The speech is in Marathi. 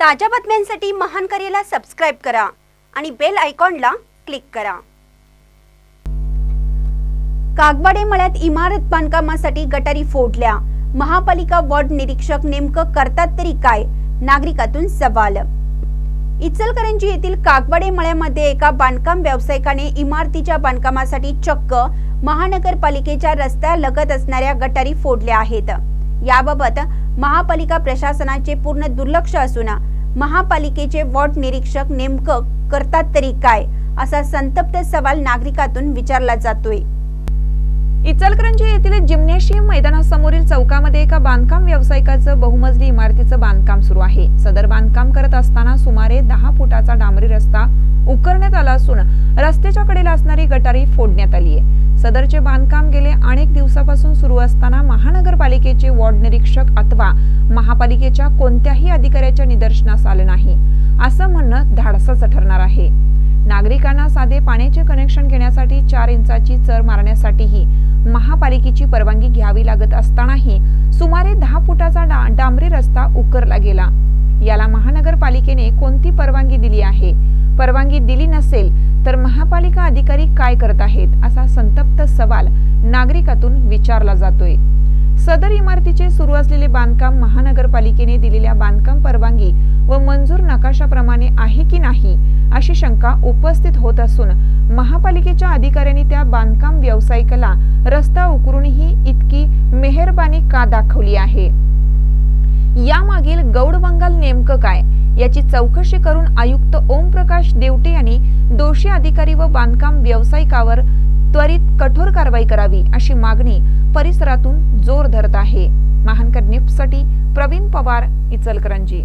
ताज्या बातम्यांसाठी महान करेला सबस्क्राईब करा आणि बेल आयकॉनला क्लिक करा. कागवाडे मळ्यात इमारत बांधकामासाठी गटारी फोडल्या. महापालिका वॉर्ड निरीक्षक नेमकं करतात तरी काय? नागरिकातून सवाल. इचलकरंजी येथील कागवाडे मळ्यामध्ये एका बांधकाम व्यावसायिकाने इमारतीच्या बांधकामासाठी चक्क महानगरपालिकेच्या रस्त्यालगत असणाऱ्या गटारी फोडल्या आहेत. याबाबत महापालिका प्रशासनाचे पूर्ण दुर्लक्ष असून महापालिकेचे वॉर्ड निरीक्षक नेमकं करतात तरी काय असा संतप्त सवाल नागरिकातून विचारला जातोय. इचलकरंजी येथील जिम्नेशियम मैदानासमोरील चौकामध्ये एका बांधकाम व्यावसायिकाचं बहुमजली इमारतीचं बांधकाम सुरू आहे. सदर बांधकाम करत असताना सुमारे दहा फुटाचा डांबरी रस्ता उकरण्यात आला असून रस्त्याच्या कडेला असणारी गटारी फोडण्यात आली आहे सदरचे बांधकाम गेले अनेक दिवस सुरू असताना महानगरपालिकेचे वॉर्ड निरीक्षक अथवा महापालिकेच्या कोणत्याही अधिकाऱ्याच्या निदर्शनास आले नाही. असं म्हणणं धाडसाचं ठरणार आहे. नागरिकांना साधे पाण्याचे कनेक्शन घेण्यासाठी चार इंचाची चर मारण्यासाठीही महापालिकेची परवानगी घ्यावी लागत असतानाही सुमारे दहा फुटाचा डा डांबरी रस्ता उकरला गेला. याला महानगरपालिकेने कोणती परवानगी दिली आहे? परवानगी दिली नसेल तर महापालिका अधिकारी काय करत आहेत असा संतप्त सवाल नागरिकातून विचारला जातोय. सदर इमारतीचे सुरू असलेले बांधकाम महानगरपालिकेने दिलेल्या बांधकाम परवानगी व मंजूर नकाशाप्रमाणे आहे की नाही अशी शंका उपस्थित होत असून महापालिकेच्या अधिकाऱ्यांनी त्या बांधकाम व्यावसायिकाला रस्ता उकरूनही इतकी मेहरबानी का दाखवली आहे? यामागील गौड बंगाल नेमकं काय? याची चौकशी करून आयुक्त ओमप्रकाश देवटे यांनी दोषी अधिकारी व बांधकाम व्यावसायिकावर त्वरित कठोर कारवाई करावी अशी मागणी परिसरातून जोर धरत आहे. महानकर निफ्टसाठी प्रवीण पवार इचलकरंजी.